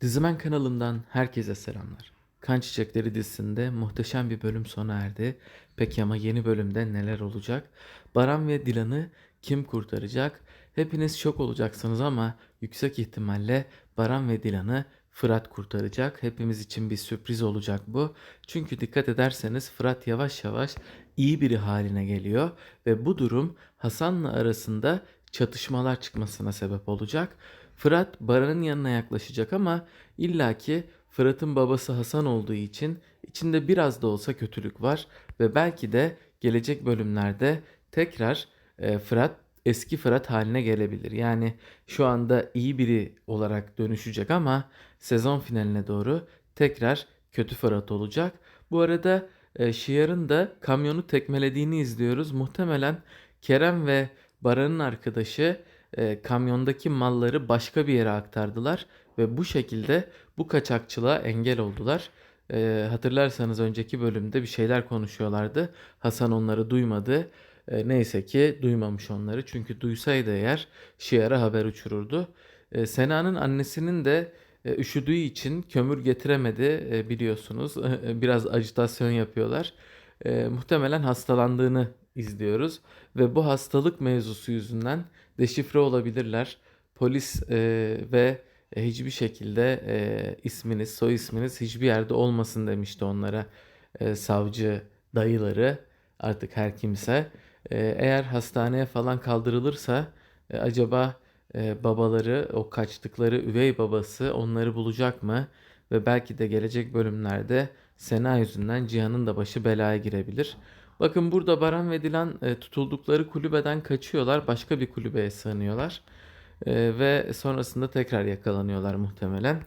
Dizimen kanalından herkese selamlar. Kan Çiçekleri dizisinde muhteşem bir bölüm sona erdi. Peki ama yeni bölümde neler olacak? Baran ve Dilan'ı kim kurtaracak? Hepiniz şok olacaksınız ama yüksek ihtimalle Baran ve Dilan'ı Fırat kurtaracak. Hepimiz için bir sürpriz olacak bu. Çünkü dikkat ederseniz Fırat yavaş yavaş iyi biri haline geliyor ve bu durum Hasan'la arasında çatışmalar çıkmasına sebep olacak. Fırat Baran'ın yanına yaklaşacak ama illaki Fırat'ın babası Hasan olduğu için içinde biraz da olsa kötülük var ve belki de gelecek bölümlerde tekrar e, Fırat eski Fırat haline gelebilir. Yani şu anda iyi biri olarak dönüşecek ama sezon finaline doğru tekrar kötü Fırat olacak. Bu arada e, Şiar'ın da kamyonu tekmelediğini izliyoruz. Muhtemelen Kerem ve Baran'ın arkadaşı e, kamyondaki malları başka bir yere aktardılar ve bu şekilde bu kaçakçılığa engel oldular. E, hatırlarsanız önceki bölümde bir şeyler konuşuyorlardı. Hasan onları duymadı. E, neyse ki duymamış onları. Çünkü duysaydı eğer Şiar'a haber uçururdu. E, Sena'nın annesinin de e, üşüdüğü için kömür getiremedi e, biliyorsunuz. E, biraz ajitasyon yapıyorlar. E, muhtemelen hastalandığını izliyoruz ve bu hastalık mevzusu yüzünden deşifre olabilirler. Polis e, ve hiçbir şekilde e, isminiz, soy isminiz hiçbir yerde olmasın demişti onlara e, savcı dayıları artık her kimse. E, eğer hastaneye falan kaldırılırsa e, acaba e, babaları, o kaçtıkları üvey babası onları bulacak mı? Ve belki de gelecek bölümlerde Sena yüzünden Cihan'ın da başı belaya girebilir. Bakın burada Baran ve Dilan e, tutuldukları kulübeden kaçıyorlar. Başka bir kulübeye sığınıyorlar. E, ve sonrasında tekrar yakalanıyorlar muhtemelen.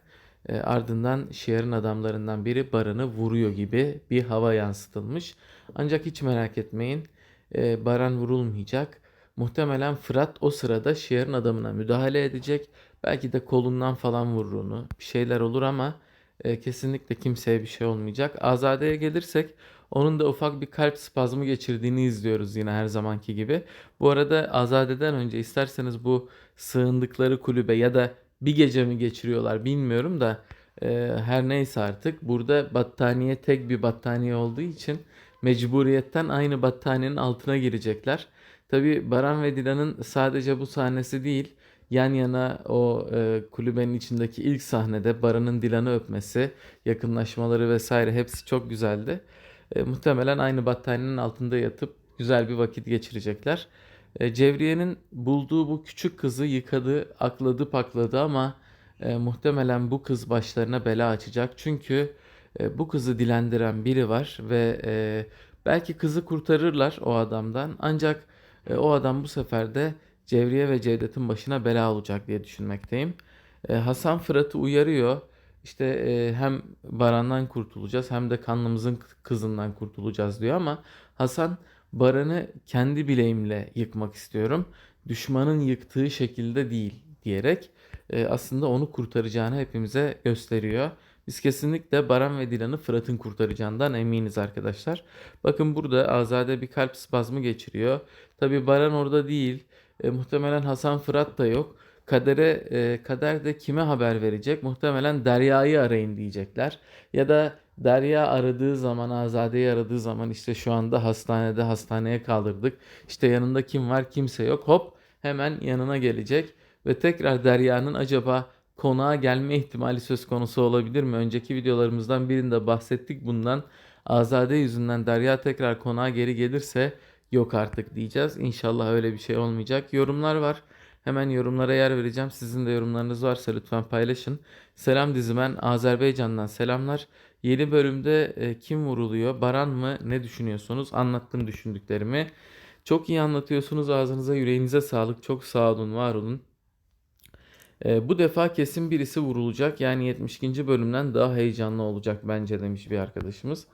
E, ardından Şiar'ın adamlarından biri Baran'ı vuruyor gibi bir hava yansıtılmış. Ancak hiç merak etmeyin. E, Baran vurulmayacak. Muhtemelen Fırat o sırada Şiar'ın adamına müdahale edecek. Belki de kolundan falan vurur onu. Bir şeyler olur ama e, kesinlikle kimseye bir şey olmayacak. Azade'ye gelirsek onun da ufak bir kalp spazmı geçirdiğini izliyoruz yine her zamanki gibi. Bu arada Azade'den önce isterseniz bu sığındıkları kulübe ya da bir gece mi geçiriyorlar bilmiyorum da e, her neyse artık burada battaniye tek bir battaniye olduğu için mecburiyetten aynı battaniyenin altına girecekler. Tabi Baran ve Dilan'ın sadece bu sahnesi değil yan yana o e, kulübenin içindeki ilk sahnede Baran'ın Dilan'ı öpmesi, yakınlaşmaları vesaire hepsi çok güzeldi. E, muhtemelen aynı battaniyenin altında yatıp güzel bir vakit geçirecekler. E, Cevriye'nin bulduğu bu küçük kızı yıkadı, akladı, pakladı ama e, muhtemelen bu kız başlarına bela açacak. Çünkü e, bu kızı dilendiren biri var ve e, belki kızı kurtarırlar o adamdan. Ancak e, o adam bu sefer de Cevriye ve Cevdet'in başına bela olacak diye düşünmekteyim. E, Hasan Fırat'ı uyarıyor. İşte e, hem Baran'dan kurtulacağız hem de kanlımızın kızından kurtulacağız diyor ama Hasan Baran'ı kendi bileğimle yıkmak istiyorum. Düşmanın yıktığı şekilde değil diyerek e, aslında onu kurtaracağını hepimize gösteriyor. Biz kesinlikle Baran ve Dilan'ı Fırat'ın kurtaracağından eminiz arkadaşlar. Bakın burada Azade bir kalp spazmı geçiriyor. Tabi Baran orada değil. E, muhtemelen Hasan Fırat da yok. Kader'e e, Kader de kime haber verecek? Muhtemelen Derya'yı arayın diyecekler. Ya da Derya aradığı zaman, Azade'yi aradığı zaman işte şu anda hastanede hastaneye kaldırdık. İşte yanında kim var? Kimse yok. Hop hemen yanına gelecek ve tekrar Derya'nın acaba konağa gelme ihtimali söz konusu olabilir mi? Önceki videolarımızdan birinde bahsettik bundan. Azade yüzünden Derya tekrar konağa geri gelirse yok artık diyeceğiz. İnşallah öyle bir şey olmayacak. Yorumlar var. Hemen yorumlara yer vereceğim. Sizin de yorumlarınız varsa lütfen paylaşın. Selam dizimen Azerbaycan'dan selamlar. Yeni bölümde e, kim vuruluyor? Baran mı? Ne düşünüyorsunuz? Anlattım düşündüklerimi. Çok iyi anlatıyorsunuz. Ağzınıza yüreğinize sağlık. Çok sağ olun, var olun. E, bu defa kesin birisi vurulacak. Yani 72. bölümden daha heyecanlı olacak bence demiş bir arkadaşımız.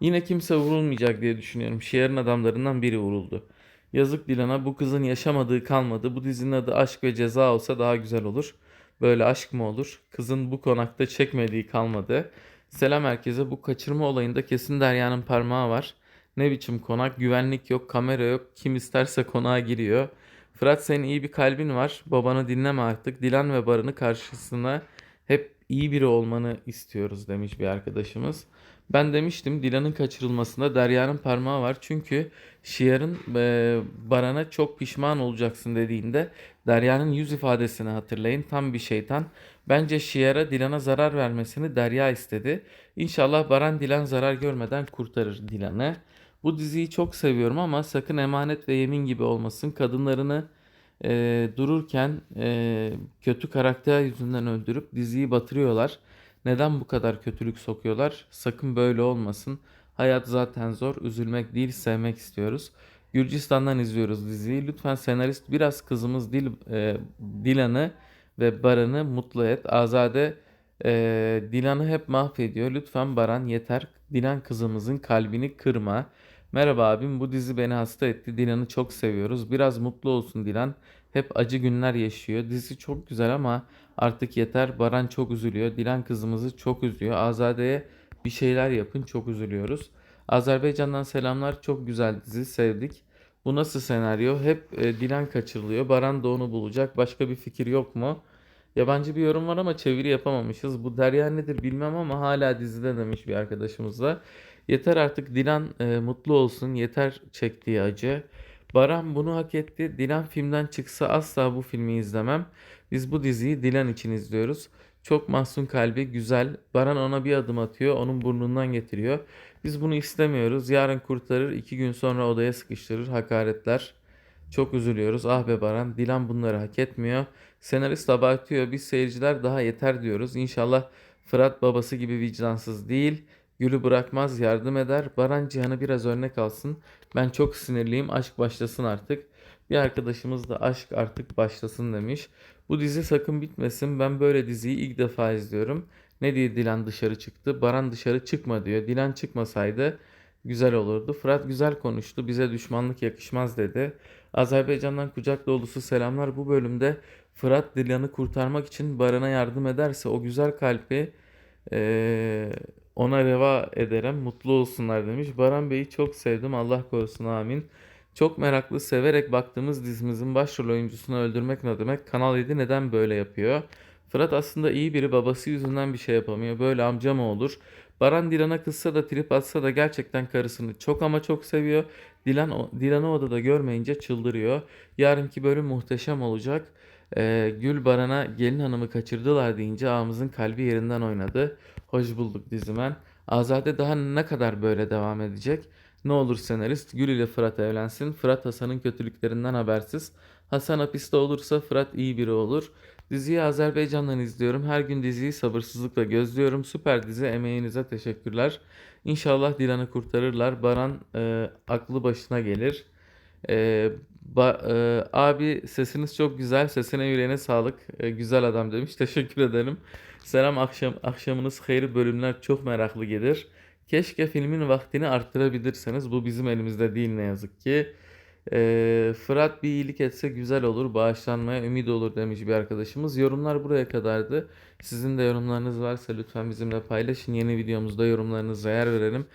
Yine kimse vurulmayacak diye düşünüyorum. Şiar'ın adamlarından biri vuruldu. Yazık Dilan'a bu kızın yaşamadığı kalmadı. Bu dizinin adı Aşk ve Ceza olsa daha güzel olur. Böyle aşk mı olur? Kızın bu konakta çekmediği kalmadı. Selam herkese. Bu kaçırma olayında kesin Derya'nın parmağı var. Ne biçim konak? Güvenlik yok, kamera yok. Kim isterse konağa giriyor. Fırat senin iyi bir kalbin var. Babanı dinleme artık. Dilan ve Baran'ı karşısına hep iyi biri olmanı istiyoruz demiş bir arkadaşımız. Ben demiştim Dilan'ın kaçırılmasında Derya'nın parmağı var. Çünkü Şiar'ın e, Baran'a çok pişman olacaksın dediğinde Derya'nın yüz ifadesini hatırlayın. Tam bir şeytan. Bence Şiar'a Dilan'a zarar vermesini Derya istedi. İnşallah Baran Dilan zarar görmeden kurtarır Dilan'ı. Bu diziyi çok seviyorum ama sakın emanet ve yemin gibi olmasın. Kadınlarını e, dururken e, kötü karakter yüzünden öldürüp diziyi batırıyorlar. Neden bu kadar kötülük sokuyorlar? Sakın böyle olmasın. Hayat zaten zor. Üzülmek değil, sevmek istiyoruz. Gürcistan'dan izliyoruz diziyi. Lütfen senarist biraz kızımız Dil, e, Dilan'ı ve Baran'ı mutlu et. Azade e, Dilan'ı hep mahvediyor. Lütfen Baran yeter. Dilan kızımızın kalbini kırma. Merhaba abim bu dizi beni hasta etti. Dilan'ı çok seviyoruz. Biraz mutlu olsun Dilan. Hep acı günler yaşıyor. Dizi çok güzel ama artık yeter. Baran çok üzülüyor. Dilan kızımızı çok üzüyor. Azade'ye bir şeyler yapın. Çok üzülüyoruz. Azerbaycan'dan selamlar. Çok güzel dizi. Sevdik. Bu nasıl senaryo? Hep e, Dilan kaçırılıyor. Baran da onu bulacak. Başka bir fikir yok mu? Yabancı bir yorum var ama çeviri yapamamışız. Bu Derya nedir bilmem ama hala dizide demiş bir arkadaşımız da. Yeter artık Dilan e, mutlu olsun. Yeter çektiği acı. Baran bunu hak etti. Dilan filmden çıksa asla bu filmi izlemem. Biz bu diziyi Dilan için izliyoruz. Çok mahzun kalbi, güzel. Baran ona bir adım atıyor, onun burnundan getiriyor. Biz bunu istemiyoruz. Yarın kurtarır, iki gün sonra odaya sıkıştırır, hakaretler. Çok üzülüyoruz. Ah be Baran, Dilan bunları hak etmiyor. Senarist abartıyor. Biz seyirciler daha yeter diyoruz. İnşallah Fırat babası gibi vicdansız değil. Gül'ü bırakmaz, yardım eder. Baran Cihan'ı biraz örnek alsın. Ben çok sinirliyim. Aşk başlasın artık. Bir arkadaşımız da aşk artık başlasın demiş. Bu dizi sakın bitmesin. Ben böyle diziyi ilk defa izliyorum. Ne diye Dilan dışarı çıktı? Baran dışarı çıkma diyor. Dilan çıkmasaydı güzel olurdu. Fırat güzel konuştu. Bize düşmanlık yakışmaz dedi. Azerbaycan'dan kucak dolusu selamlar. Bu bölümde Fırat Dilan'ı kurtarmak için Baran'a yardım ederse o güzel kalbi eee, ona reva ederim. Mutlu olsunlar demiş. Baran Bey'i çok sevdim. Allah korusun amin. Çok meraklı severek baktığımız dizimizin başrol oyuncusunu öldürmek ne demek? Kanal 7 neden böyle yapıyor? Fırat aslında iyi biri babası yüzünden bir şey yapamıyor. Böyle amca mı olur? Baran Dilan'a kızsa da trip atsa da gerçekten karısını çok ama çok seviyor. Dilan Dilan'ı odada görmeyince çıldırıyor. Yarınki bölüm muhteşem olacak. Ee, Gül Baran'a gelin hanımı kaçırdılar deyince ağamızın kalbi yerinden oynadı. Hoş bulduk dizimen. Azade daha ne kadar böyle devam edecek? Ne olur senarist Gül ile Fırat evlensin. Fırat Hasan'ın kötülüklerinden habersiz. Hasan hapiste olursa Fırat iyi biri olur. Diziyi Azerbaycan'dan izliyorum. Her gün diziyi sabırsızlıkla gözlüyorum. Süper dizi emeğinize teşekkürler. İnşallah Dilan'ı kurtarırlar. Baran e, aklı başına gelir. E, ba- e, abi sesiniz çok güzel. Sesine yüreğine sağlık. E, güzel adam demiş. Teşekkür ederim. Selam akşam akşamınız hayır bölümler çok meraklı gelir. Keşke filmin vaktini arttırabilirseniz. Bu bizim elimizde değil ne yazık ki. Ee, Fırat bir iyilik etse güzel olur. Bağışlanmaya ümit olur demiş bir arkadaşımız. Yorumlar buraya kadardı. Sizin de yorumlarınız varsa lütfen bizimle paylaşın. Yeni videomuzda yorumlarınıza yer verelim.